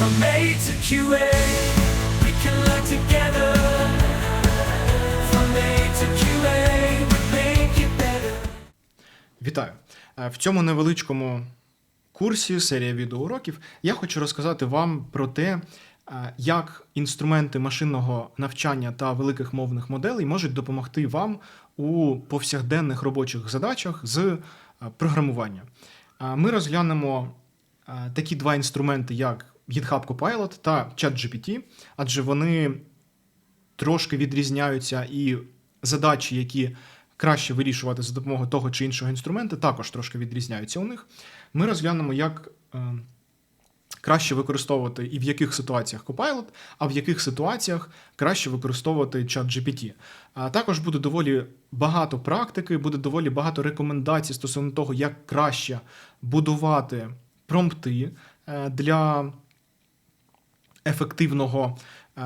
From A to QA, we can learn together. From A to QA, we make it better. Вітаю! Е, В цьому невеличкому курсі серія відеоуроків я хочу розказати вам про те, е, як інструменти машинного навчання та великих мовних моделей можуть допомогти вам у повсякденних робочих задачах з е, програмування. Ми розглянемо такі два інструменти, як GitHub Copilot та ChatGPT, адже вони трошки відрізняються, і задачі, які краще вирішувати за допомогою того чи іншого інструменту, також трошки відрізняються у них. Ми розглянемо, як е, краще використовувати і в яких ситуаціях Copilot, а в яких ситуаціях краще використовувати ChatGPT. А також буде доволі багато практики, буде доволі багато рекомендацій стосовно того, як краще будувати промпти е, для ефективного е,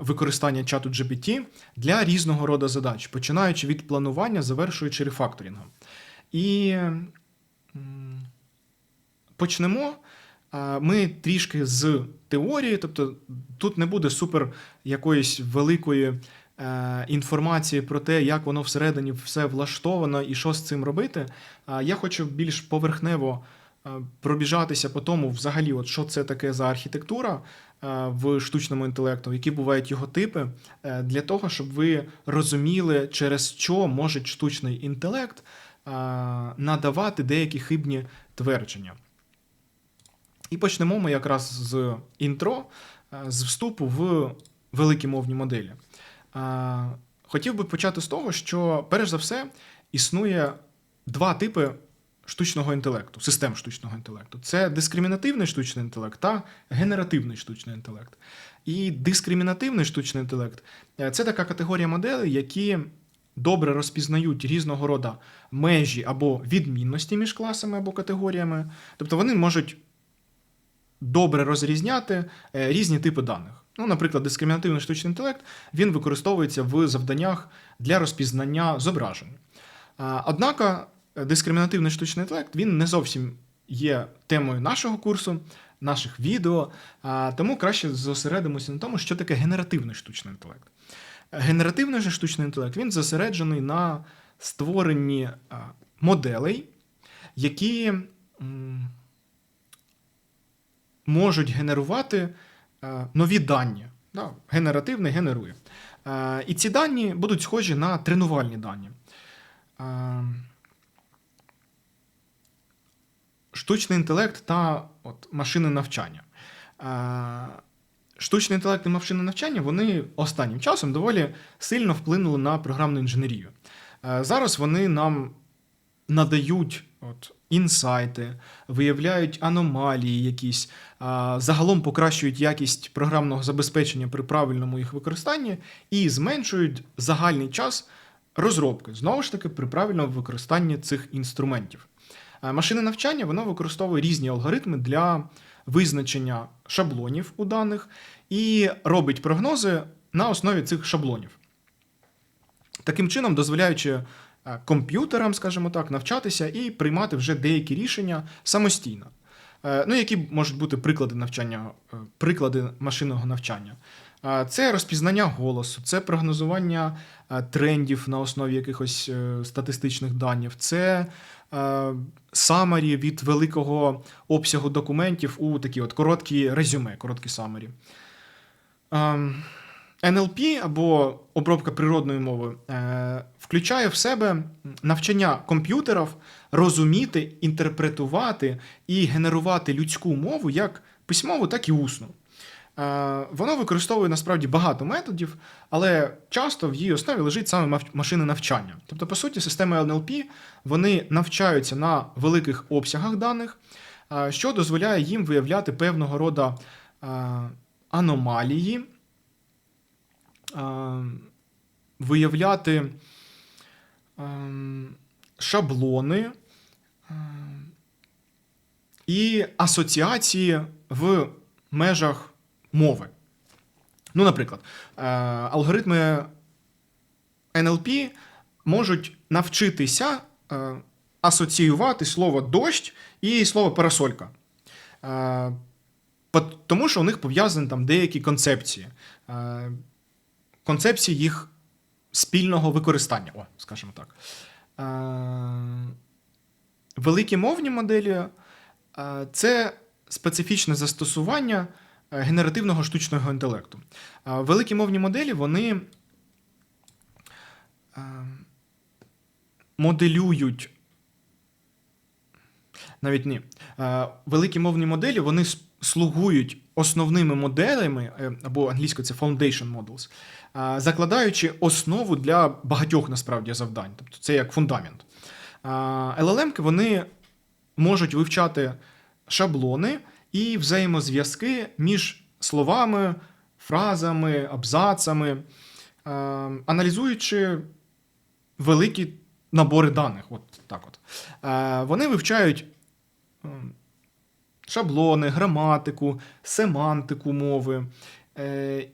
використання чату GPT для різного роду задач, починаючи від планування, завершуючи рефакторингом. І почнемо е, ми трішки з теорії, тобто тут не буде супер якоїсь великої е, інформації про те, як воно всередині все влаштовано і що з цим робити. Я хочу більш поверхнево пробіжатися по тому, взагалі, от що це таке за архітектура е, в штучному інтелекту, які бувають його типи, е, для того, щоб ви розуміли, через що може штучний інтелект е, надавати деякі хибні твердження. І почнемо ми якраз з інтро, е, з вступу в великі мовні моделі. Е, Хотів би почати з того, що, перш за все, існує два типи штучного інтелекту, систем штучного інтелекту. Це дискримінативний штучний інтелект та генеративний штучний інтелект. І дискримінативний штучний інтелект е, це така категорія моделей, які добре розпізнають різного роду межі або відмінності між класами або категоріями. Тобто вони можуть добре розрізняти е, різні типи даних. Ну, наприклад, дискримінативний штучний інтелект він використовується в завданнях для розпізнання зображень. Однак дискримінативний штучний інтелект він не зовсім є темою нашого курсу, наших відео, тому краще зосередимося на тому, що таке генеративний штучний інтелект. Генеративний же штучний інтелект він зосереджений на створенні моделей, які можуть генерувати нові дані. Да, генеративний генерує. І ці дані будуть схожі на тренувальні дані. Е, Штучний інтелект та от, машини навчання. Е, Штучний інтелект і машини навчання вони останнім часом доволі сильно вплинули на програмну інженерію. Е, Зараз вони нам надають от, інсайти, виявляють аномалії якісь, а, загалом покращують якість програмного забезпечення при правильному їх використанні і зменшують загальний час розробки, знову ж таки, при правильному використанні цих інструментів. А Машинне навчання воно використовує різні алгоритми для визначення шаблонів у даних і робить прогнози на основі цих шаблонів. Таким чином, дозволяючи е, комп'ютерам, скажімо так, навчатися і приймати вже деякі рішення самостійно. Е, Ну, які можуть бути приклади навчання, е, приклади машинного навчання. Е, Це розпізнання голосу, це прогнозування е, трендів на основі якихось е, статистичних даних, це самарі від великого обсягу документів у такі от короткі резюме, короткі самарі. Ем, NLP або обробка природної мови е, включає в себе навчання комп'ютерів розуміти, інтерпретувати і генерувати людську мову як письмову, так і усну. Е, воно використовує насправді багато методів, але часто в її основі лежить саме машини навчання. Тобто, по суті, системи NLP вони навчаються на великих обсягах даних, е, що дозволяє їм виявляти певного роду е, аномалії виявляти шаблони і асоціації в межах мови. Ну, наприклад, е, алгоритми NLP можуть навчитися е, асоціювати слово дощ і слово парасолька. Е, тому що у них пов'язані там деякі концепції. Концепції їх спільного використання, о, скажімо так. Великі мовні моделі це специфічне застосування генеративного штучного інтелекту. Е, великі мовні моделі вони е, моделюють. Навіть ні. Е, Великі мовні моделі вони слугують основними моделями, е, або англійською це foundation models, е, закладаючи основу для багатьох насправді завдань. Тобто це як фундамент. LLM вони можуть вивчати шаблони і взаємозв'язки між словами, фразами, абзацами, е, аналізуючи великі набори даних. От так от. Е, Вони вивчають ем, шаблони, граматику, семантику мови. Е,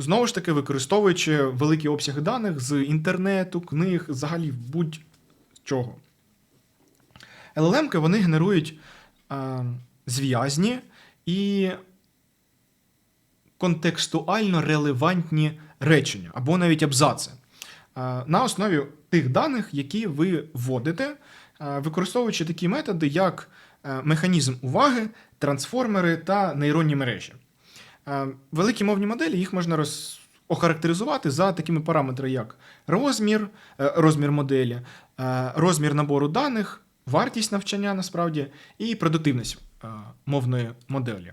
Знову ж таки, використовуючи великі обсяги даних з інтернету, книг, взагалі будь-чого. LLM вони генерують е, зв'язні і контекстуально релевантні речення або навіть абзаци е, на основі тих даних, які ви вводите, е, використовуючи такі методи, як е, механізм уваги, трансформери та нейронні мережі. Великі мовні моделі їх можна роз... охарактеризувати за такими параметрами, як розмір, розмір моделі, розмір набору даних, вартість навчання насправді і продуктивність мовної моделі.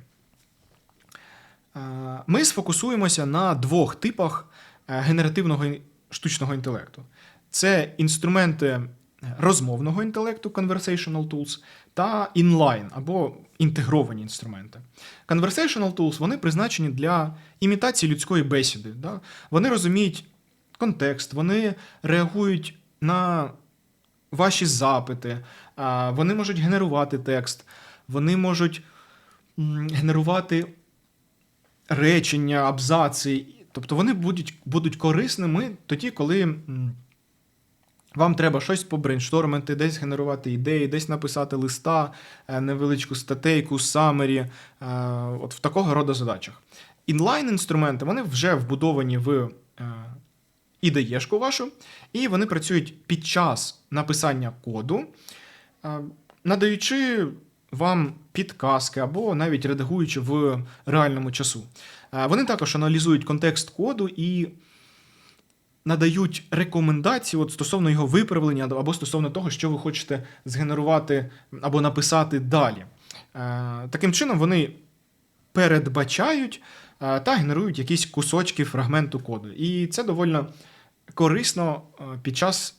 Е, Ми сфокусуємося на двох типах е, генеративного штучного інтелекту: це інструменти розмовного інтелекту, conversational tools, та інлайн або інтегровані інструменти. Conversational tools вони призначені для імітації людської бесіди. Да? Вони розуміють контекст, вони реагують на ваші запити, вони можуть генерувати текст, вони можуть генерувати речення, абзаци. Тобто вони будуть, будуть корисними тоді, коли вам треба щось побрейнштормити, десь генерувати ідеї, десь написати листа, е, невеличку статейку, самері, е, от в такого роду задачах. Інлайн-інструменти вони вже вбудовані в е, ідеєшку вашу, і вони працюють під час написання коду, надаючи вам підказки або навіть редагуючи в реальному часу. Е, Вони також аналізують контекст коду і надають рекомендації от стосовно його виправлення або стосовно того, що ви хочете згенерувати або написати далі. Е, Таким чином, вони передбачають е, та генерують якісь кусочки фрагменту коду. І це доволі корисно під час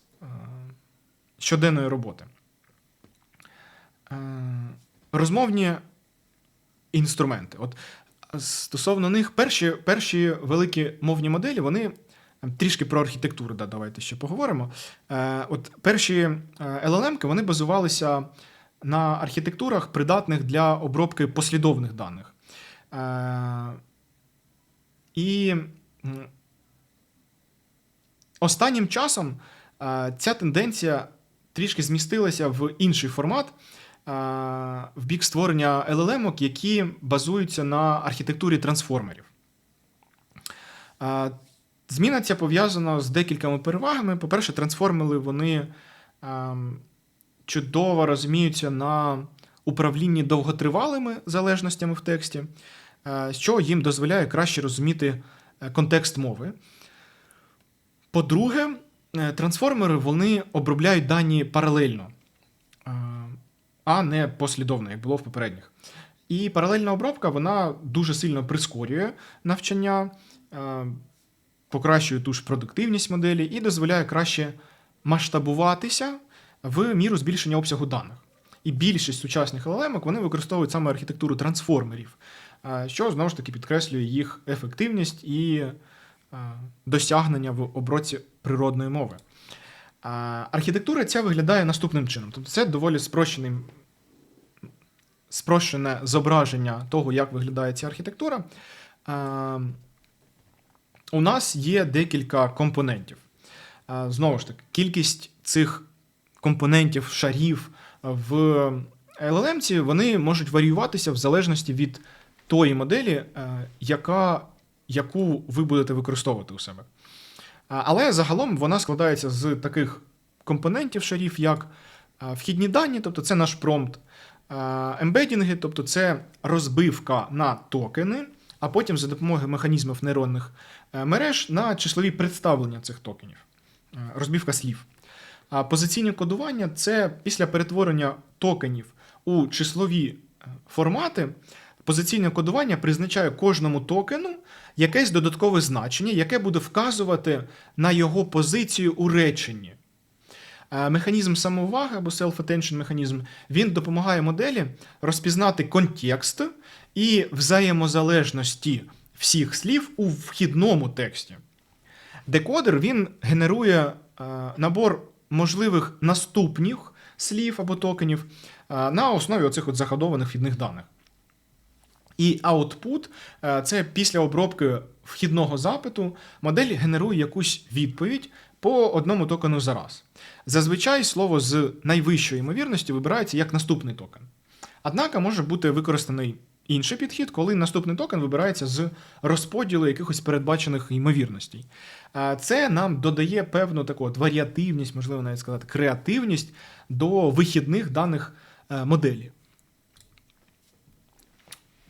щоденної роботи. Е, Розмовні інструменти. От стосовно них, перші, перші великі мовні моделі, вони трішки про архітектуру, да, давайте ще поговоримо. Е, от перші е, LLM вони базувалися на архітектурах, придатних для обробки послідовних даних. Е, і останнім часом е, ця тенденція трішки змістилася в інший формат. Е, В бік створення LLM, які базуються на архітектурі трансформерів. Е, Зміна ця пов'язана з декількома перевагами. По-перше, трансформери вони ем, чудово розуміються на управлінні довготривалими залежностями в тексті, е, що їм дозволяє краще розуміти е, контекст мови. По-друге, е, трансформери вони обробляють дані паралельно, е, а не послідовно, як було в попередніх. І паралельна обробка вона дуже сильно прискорює навчання, е, покращує ту ж продуктивність моделі і дозволяє краще масштабуватися в міру збільшення обсягу даних. І більшість сучасних LLM вони використовують саме архітектуру трансформерів, е, що знову ж таки підкреслює їх ефективність і е, досягнення в оброці природної мови. Архітектура ця виглядає наступним чином. Тобто це доволі спрощене зображення того, як виглядає ця архітектура. У нас є декілька компонентів. Знову ж таки, кількість цих компонентів, шарів в LLM вони можуть варіюватися в залежності від тої моделі, е, яка, яку ви будете використовувати у себе. Але загалом вона складається з таких компонентів шарів, як вхідні дані, тобто це наш промпт, ембедінги, тобто це розбивка на токени, а потім за допомогою механізмів нейронних е, мереж на числові представлення цих токенів, е, розбивка слів. А позиційне кодування це після перетворення токенів у числові е, формати. Позиційне кодування призначає кожному токену якесь додаткове значення, яке буде вказувати на його позицію у реченні. Е, Механізм самоуваги або self-attention механізм він допомагає моделі розпізнати контекст і взаємозалежності всіх слів у вхідному тексті. Декодер він генерує е, набор можливих наступних слів або токенів е, на основі оцих от закодованих вхідних даних. І output е, це після обробки вхідного запиту модель генерує якусь відповідь по одному токену за раз. Зазвичай слово з найвищої ймовірності вибирається як наступний токен. Однак може бути використаний інший підхід, коли наступний токен вибирається з розподілу якихось передбачених ймовірностей. Е, Це нам додає певну таку от варіативність, можливо, навіть сказати, креативність до вихідних даних е, моделі.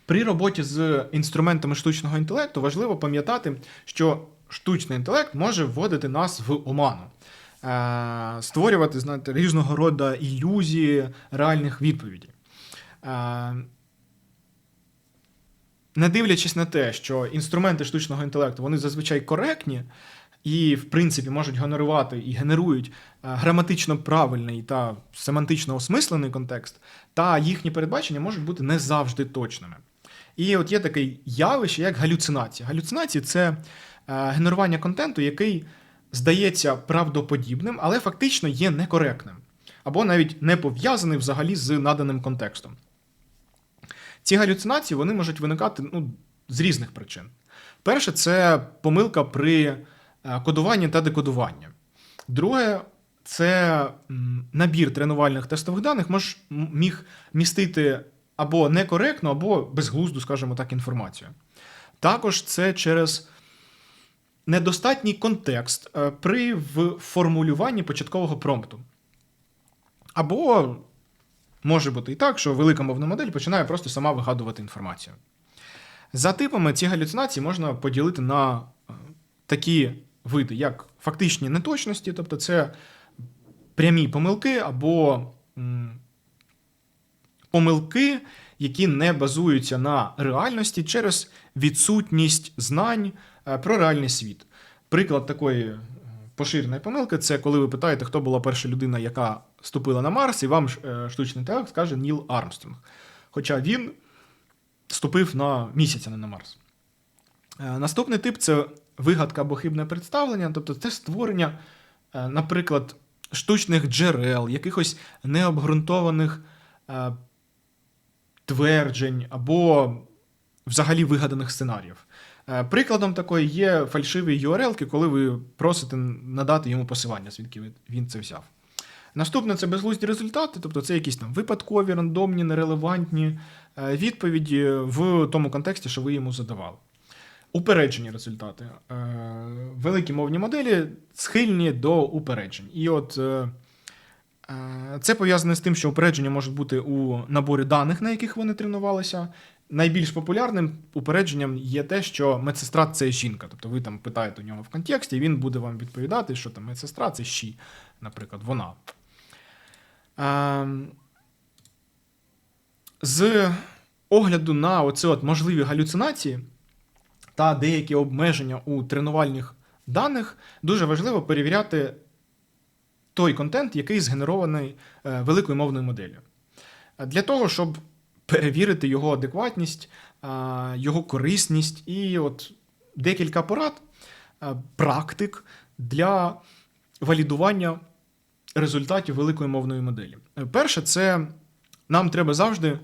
При роботі з інструментами штучного інтелекту важливо пам'ятати, що штучний інтелект може вводити нас в оману, е, створювати знаєте, різного роду ілюзії реальних відповідей. Е, Не дивлячись на те, що інструменти штучного інтелекту вони зазвичай коректні і, в принципі, можуть генерувати і генерують е, граматично правильний та семантично осмислений контекст, та їхні передбачення можуть бути не завжди точними. І от є таке явище, як галюцинація. Галюцинації це е, генерування контенту, який здається правдоподібним, але фактично є некоректним, або навіть не пов'язаний взагалі з наданим контекстом. Ці галюцинації вони можуть виникати ну, з різних причин. Перше, це помилка при е, кодуванні та декодуванні. Друге, це набір тренувальних тестових даних мож, міг містити або некоректну, або безглузду, скажімо так, інформацію. Також це через недостатній контекст е, при формулюванні початкового промпту. Або може бути і так, що велика мовна модель починає просто сама вигадувати інформацію. За типами ці галюцинації можна поділити на е, такі види, як фактичні неточності, тобто це прямі помилки або помилки, які не базуються на реальності через відсутність знань е, про реальний світ. Приклад такої е, поширеної помилки це коли ви питаєте, хто була перша людина, яка ступила на Марс, і вам е, штучний інтелект скаже Ніл Армстронг. Хоча він ступив на місяць, а не на Марс. Наступний тип це вигадка або хибне представлення, тобто це створення, наприклад, штучних джерел, якихось необґрунтованих тверджень або взагалі вигаданих сценаріїв. Е, Прикладом такої є фальшиві URL, коли ви просите надати йому посилання, звідки він це взяв. Наступне це безглузді результати, тобто це якісь там випадкові, рандомні, нерелевантні е, відповіді в тому контексті, що ви йому задавали. Упереджені результати. Е, Великі мовні моделі схильні до упереджень. І от це пов'язане з тим, що упередження можуть бути у наборі даних, на яких вони тренувалися. Найбільш популярним упередженням є те, що медсестра це жінка. Тобто ви там питаєте у нього в контексті, і він буде вам відповідати, що там медсестра це щі, наприклад, вона. Ем, З огляду на оці от можливі галюцинації та деякі обмеження у тренувальних даних, дуже важливо перевіряти той контент, який згенерований е, великою мовною моделлю. Е, Для того, щоб перевірити його адекватність, е, його корисність і от декілька порад, практик для валідування результатів великої мовної моделі. Перше, це нам треба завжди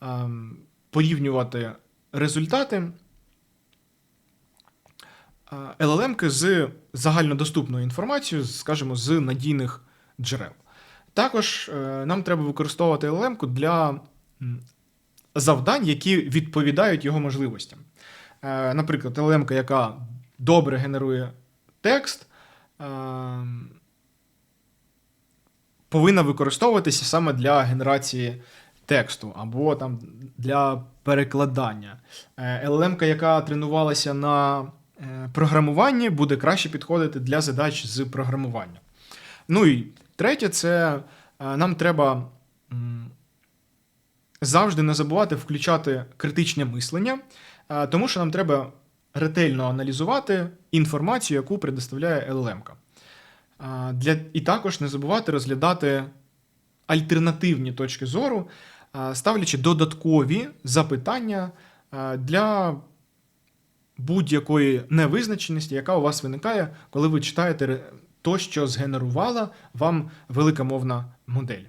ем, порівнювати результати LLM з загальнодоступною інформацією, скажімо, з надійних джерел. Також е, нам треба використовувати LLM для завдань, які відповідають його можливостям. Е, Наприклад, LLM, яка добре генерує текст, е, повинна використовуватися саме для генерації тексту або там для перекладання. Е, LLM, яка тренувалася на е, програмуванні, буде краще підходити для задач з програмування. Ну і третє, це е, нам треба завжди не забувати включати критичне мислення, е, тому що нам треба ретельно аналізувати інформацію, яку предоставляє LLM. Для, і також не забувати розглядати альтернативні точки зору, ставлячи додаткові запитання для будь-якої невизначеності, яка у вас виникає, коли ви читаєте то, що згенерувала вам велика мовна модель.